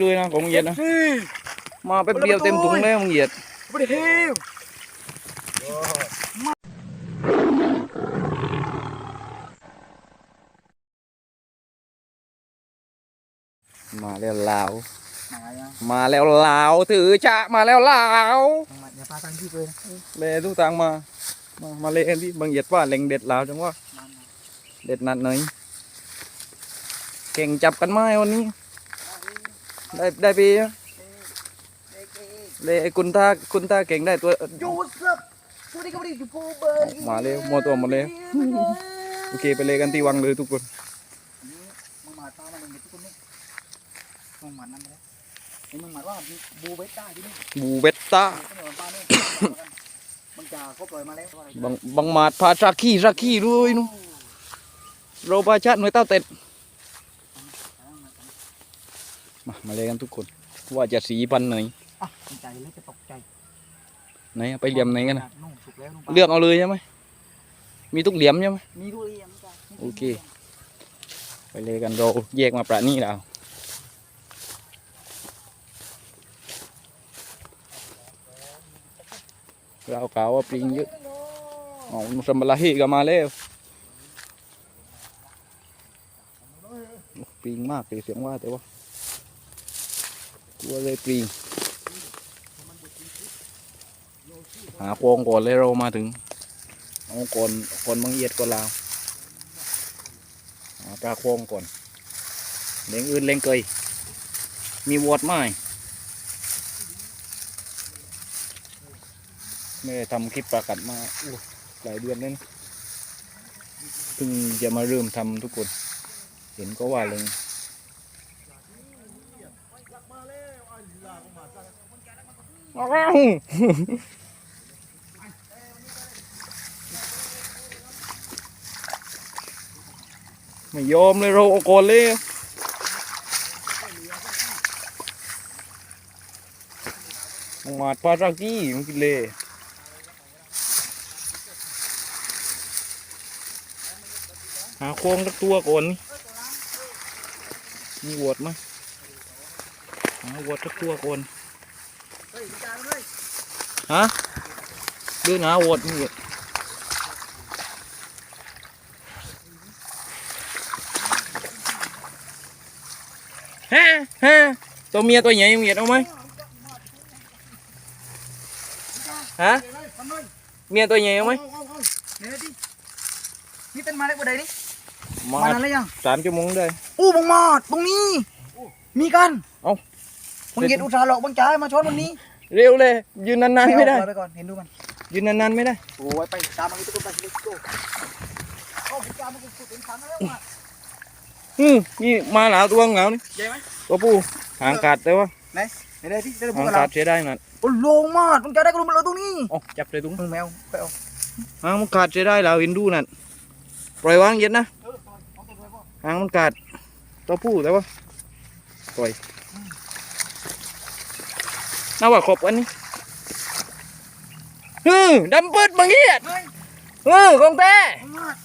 ด้วยนะของมึงเหยียดนะมาแป๊บเดียวเต็มถุงแล้วมึงเหยียดไม่ได้เที่ยวมาแล้วลาวมาแล้วมาแล้วลาวถือชะมาแล้วลาวมาอย่าพาตังที่เลยนะเลทุกทางมา มามาเลนที่บางเหยียดว่าเล็งเด็ดลาวจังว่าเด็ดนัดไหนเก่งจับกันไหมวันนี้ ได้ได้ปีอะเลไอ้คุณตาคุณตาเก่งได้ตัวยูสับสวัสดีครับวันนี้อยู่ภูเบอร์มาเร็วมัวตัวหมดเลยโอเคไปเลยกันที่วังเลยทุกคนมึงมาตามมาเลยทุกคนนี่มึงมานั่นเลยนี่มึงมาว่าบูเบต้าที่นี่บูเวตตาก็เหมือนป้านี่มึงจ่าก็ปล่อยมาแล้วบังบังหมาดพาชักขี้ชักขี้ด้วยนู่นเราพาชาติหน่วยเต้าเต็ด มามาเลยกันทุกคน ว่าจะสีพันไหนอะตกใจแล้วจะตกใจไหนอะไปเหลี่ยมไหนกันนะนุ่งสุกแล้วนุ่งเลือกเอาเลยใช่ไหมมีทุกเหลี่ยมใช่ไหม มีทุเรียนจ้ะโอเค ไปเลยกันเราแยกมาประนี่แล้วเรากล่าวว่าปลิงเยอะอ๋อนุสมบลาฮีก็มาแล้วโอ้ปลิงมากเลยเสียงว่าแต่ว่า ตัวเลยปลิงหาโครงก่อนเลยเรามาถึงเอาก่อนก่อนบางเอียดก่อนลาวหาปลาโคงก่อนเล้งอื่นเล้งเกยมีวอดไหมไม่ได้ทำคลิปประกัดมาหลายเดือนแล้วนะเพิ่งจะมาเริ่มทำทุกคน เห็นก็ว่าเลย อ้วไม่ยอมเลยเราเอาก่อนเลยมังมาดปลารากี้มันกินเลยหาโครงสักตัวก่อนนี่มีวอดไหมหาวอดสักตัวก่อน ฮะเดินหาวอดนี่ฮะฮะตัวเมียตัวใหญ่ยังเหยียดเอาไหมฮะทำไมเมียตัวใหญ่เอาไหมเอาเอาเอาเดี๋ยวดินี่เป็นมาได้กว่าใดดิมามานั้นแล้วยังสามชั่วโมงได้อู้บังมาดตรงนี้ มีกัน เอ้าบังเกียรอุตส่าห์หลอกบังจ่ายมาช้อนวันนี้ เร็วเลย ยืนนานๆไม่ได้เอาปล่อยไปก่อนเห็นดูมันยืนนานๆไม่ได้ โอ้ยไปตามมันทุกคนไปเลยโก้เอาบังจ่ายมันสุดเป็นขังแล้วมาอืมนี่มาหลาวตัวเหงานี่ใหญ่ไหมตัวผู้หางขาดแต่ว่าไหนเดี๋ยวที่เดี๋ยวหางพูดขากัดนเสียได้นั่นโอ้โลงมากบังจ่ายได้ก็รู้มันเลยตรงนี้อ๋อจับเลยตุ้งมึงแมวไปเอาหางมันขาดเสียได้แล้วเห็นดูนั่นปล่อยวางเย็นนะเออเอาตัวเดียวพอหางมันขาดตัวผู้แต่ว่าปล่อย น่าว่าครบอันนี้ฮึดำปืดบางเหียดเฮ้ยเออของแท้บังมาด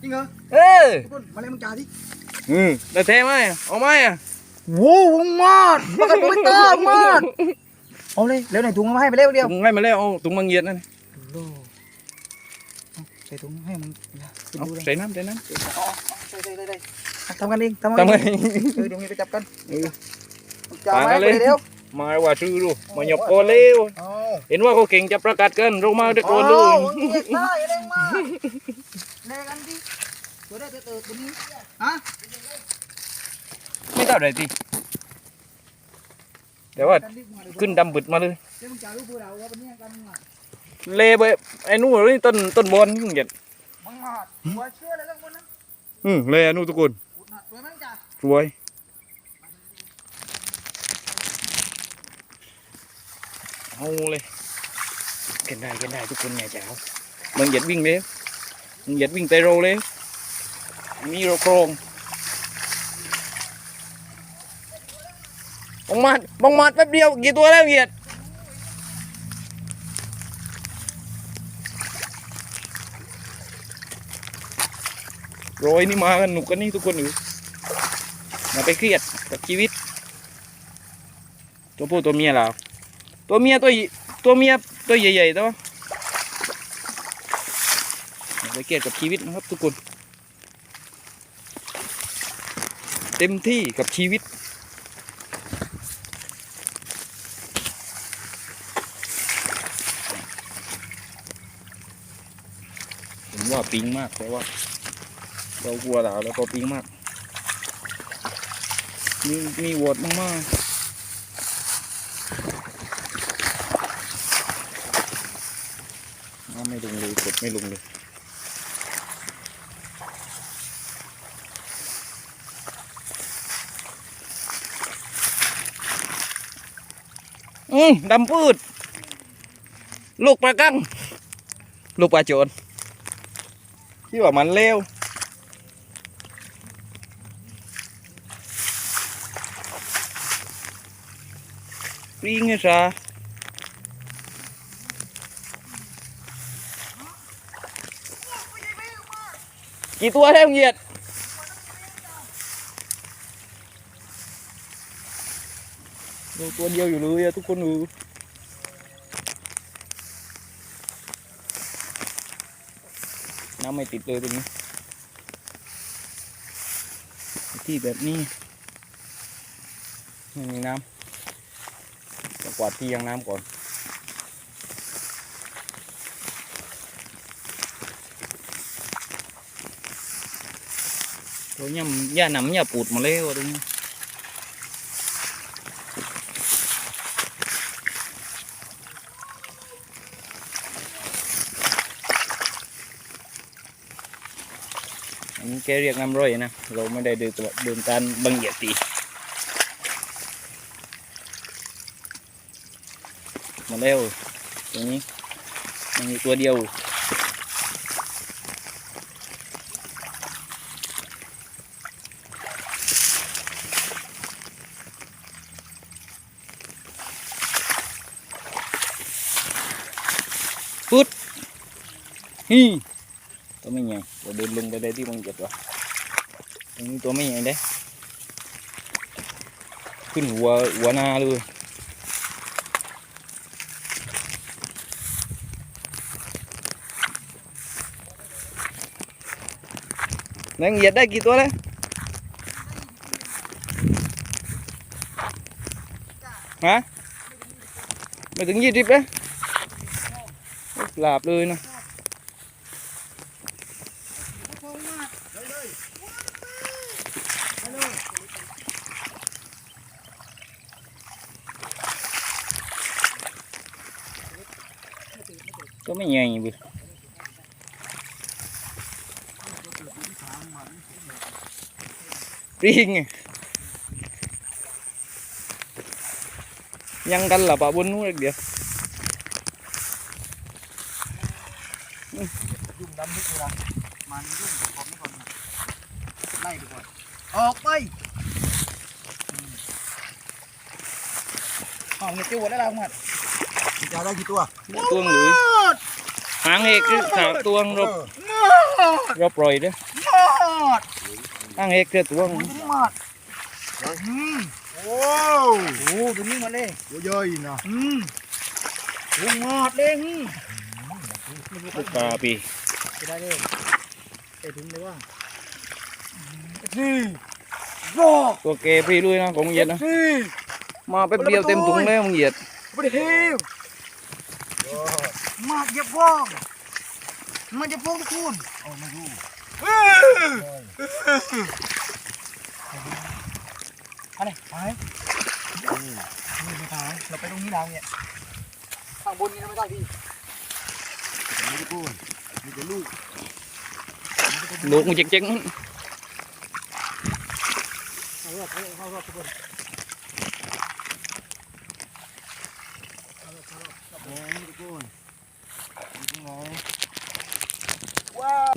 จริงเหรอเออทุกคนมาเลยบังจ่ายดิอืมได้แท้ไหมเอาไหมอะโว้วบังมาดมากับบังตาบังมาดเอาเลยเร็วไหนถุงเอามาให้ไปเร็วเดียวถุงให้มาแล้วเอาถุงบางเหียดนั่นโลเอาใส่ถุงให้มึงนะไปเอาดูเลยใส่น้ำใส่น้อ๋อใส่ใส่ใส่ใส่ทำกันเองทำำกันทำไงเองเออเดี๋ยวมีไปจับกัน เออจับปาไว้กันไปเลยเร็วมาว่าชื่อดูมาหยบโกนเร็วเอาเห็นว่าเขาเก่งจะประกาศกันเรามาได้โกนด้วเอายมึงเด็กได้เร่งมาเร่งกันดิตัวได้ตัวเติร์ดตัวนี้ฮะไม่เท่าไหร่สิแต่ว่ากันดิมาเดี๋ยวขึ้นดำบึดมาเลยเดี๋ยวมึงจ่ายลูกผู้เราว่าวันนี้กันมึงอะเลไปไอ้นู่นนี่ต้นต้นบอลนี่มึงเห็นมึงมาหัวเชื่อเลยเรื่องคนนั้นอืมเลอันนู่นทุกคนอุดหนักสวยมั้งจ้ะ สวย เอาเลยเกันได้เกันได้ทุกคนไงเจ้ามึงเหยียดวิ่งเลยมึงเหยียดวิ่งเตะโรเลยมีโรโครงบังมาดบังมาดแป๊บเดียวกี่ตัวแล้วเหยียดโรยนี่มากันหนุกกันนี่ทุกคนอยู่อย่าไปเครียดกับชีวิต ตัวผู้ตัวเมียเรา ตัวเมียตัวตัวเมียตัวใหญ่ๆตัวอย่าไปเครียดกับชีวิตนะครับทุกคน เต็มที่กับชีวิต ผมว่าปิงมากเพราะว่า เรากลัวเราแล้วก็ปิงมาก มีมีวอดมากๆน้ำ ไม่ลงเลยกดไม่ลงเลยอืมดำปืด ลูกปลากัง ลูกปลาโจรที่ว่ามันเร็วปรีงไงซะ กี่ตัวแล้เหยียดดูตัวเดียวอยู่เลยทุกคนดูน้ำไม่ติดเลยตรงนี้ ที่แบบนี้ไม่มีน้ำกวาดที่ยังน้ำก่อน ตัวย่ำย่าหนำย่าปูดมาเลยว่ะตรงนี้อันนี้แกเรียกน้ำร้อยนะ เราไม่ได้เดินตัวเดินการบังเหยียดตีมาแล้วตรงนี้มันมีตัวเดียว ฮีตัวไม่ใหญ่เราเดินลงไปได้ที่มันเจ็บวะตรงนี้ตัว ไม่ใหญ่เด้ขึ้นหัวหัวหน้าเลยนังเหยียดได้กี่ตัวแล้วฮะไม่ถึงยี่สิบเลยหลาบเลยนะก็ไม่ใหญ่เบิปริงยังกัน là bà buôn nuôi được điểm ยุ่งดำลึกเลยนมันยุ่งกับผมก่อนไล่ไปก่อนออกไปอืมเอาเงี้ยจิ้วได้แล้วมั้งจะได้กี่ตัวตัวหรือ tuông lưỡi hàng hệt cái thả tuông rồi หมด rồi rồi đó หมด hàng hệt cái tuông หมดอืมโอ้โอ้ตัวนี้มาเลยตัวใหญ่นะอืมโอ้หมดเลยอืม Bút cà bì จะได้เลยเตะถึงเลยว่าสี่รอ tua kè bì lui nó cũng vậy đó สี่ mà bếp điêu tem túng lên không nhiệt ไม่ได้เฮียวมาเหยียบว่อง มาเหยียบว่องทุกคนเอามาดูอะไรไปนี่ไม่ทางเราไปตรงนี้แล้วเนี่ยข้างบนนี้เราไม่ได้พี่ไม่ได้พูดมีแต่ลูก luộc một chiếc chiếc เอารอบเอาเข้ารอบทุกคนโอ้ไม่ได้พูดมีตรงไหน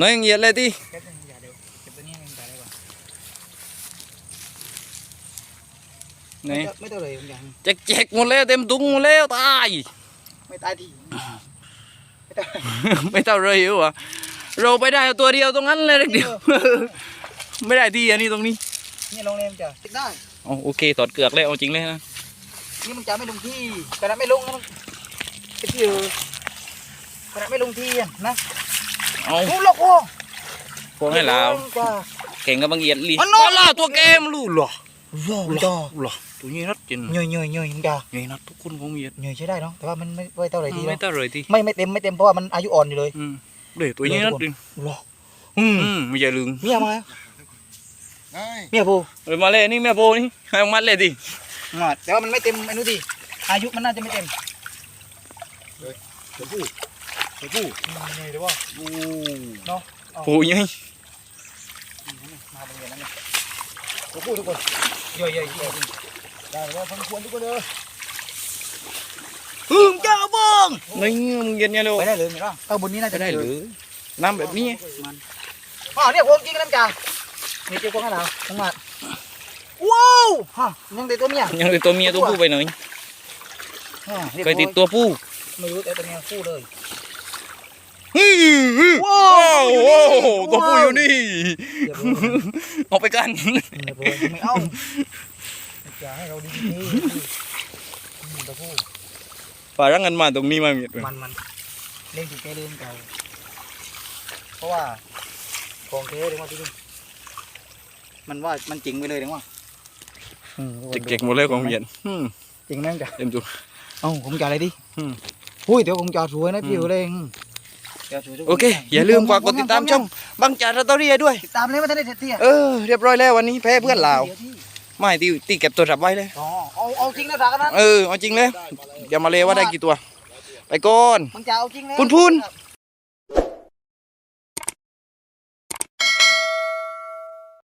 ว้าว nói nhiệt lên đi เก็บตัวนี้อย่าเดี๋ยวเก็บตัวนี้ยังไงได้ป่ะ này ไม่ต้องเลยอย่าง check check một leo tem túng một leo tai ไม่ตายทีไม่เท่าไรอยู่อะเราไปได้ตัวเดียวตรงนั้นเลยเดียว ไม่ได้ที่อันนี้ตรงนี้ นี่ลงเลยมันจะติดได้เอาโอเคถอดเกือกเลยเอาจริงเลยนะนี่มันจะไม่ลงที่กระดาษไม่ลงนะมันเป็นที่เออกระดาษไม่ลงที่อะนะ เอาโอ้โลกโอ้พวกให้ลาวจ้าเก่งกับบางเอียดลีอ๋อน้องล่าตัวเกมรู้เหรอว้าวจ้าเหรอตัวนี้นัดจริงเหนื่อยเหนื่อยเหนื่อยจ้าใหญ่นัดทุกคนของเอียดเหนื่อยใช้ได้เนาะแต่ว่ามันไม่ไม่เท่าไหร่ดีไม่เนาะต้าเลยทีไม่ไม่เต็มไม่เต็มเพราะว่ามันอายุอ่อนอยู่เลยอืมเดี๋ยวตัวนี้นัดจริงหรออืมอืมไม่ใช่ลืมเมียมาได้เมียปูเลยมาเลยนี่แม่โบนี่ให้ออกมัดเลยดิมาแต่ว่ามันไม่เต็มไอ้นู้นดิอายุมันน่าจะไม่เต็มตัวผู้ตัวผู้ เหนื่อยหรือว่าโอ้โอ้ยยังมาเป็นอย่างนั้นเลยตัวผู้ทุกคนเยอะเยอะเยอะได้แล้วพันควรทุกคนเลยฮึมเจ้าบ้องนี่มึงเย็นยังเร็วไปได้เลยมีป่ะเออบนนี้น่าจะจะได้หรือน้ำแบบนี้อ๋อเนี่ยผมจริงน้ำจ่านี่เจ้าของอะไรของมาว้าวฮะยังติดตัวเมียยังติดตัวเมียตัวผู้ไปหน่อยอ่ารีบเคยติดตัวผู้ไม่รู้แต่ตัวเมียคู่เลย ว้าวโอ้โหตัวผู้อยู่นี่เดี๋ยวผมเอาไปกันเดี๋ยวผมไม่เอาจะให้เราดีๆตัวผู้ฝารังกันมาตรงนี้มาเมียดมันมันเล่นถูกแกเล่นเก่าเพราะว่าของเทเลยว่าพี่ลุงมันว่ามันจริงไปเลยเดี๋ยวว่าเก่งๆหมดเลยของเมียดอืมจริงไหมจ๊ะเต็มตัวเอ้าผมจะอะไรดิอืมอุ้ยเดี๋ยวผมจะสวยนะพี่อืมเลย โอเค อย่าลืมฝากกดติดตามช่องบังจ่าสตอรี่ด้วย ติดตามเลยว่าท่านได้เสร็จที่อะเออ เรียบร้อยแล้ววันนี้แพ้เพื่อนลาว ไม่ตีตีเก็บตัวจับไว้เลย อ๋อ เอาเอาจริงนะสากันนั้นเออ เอาจริงเลยอย่ามาเลยว่าได้กี่ตัว ไปก่อนมึงจะเอาจริงเลยพูนพูนครับ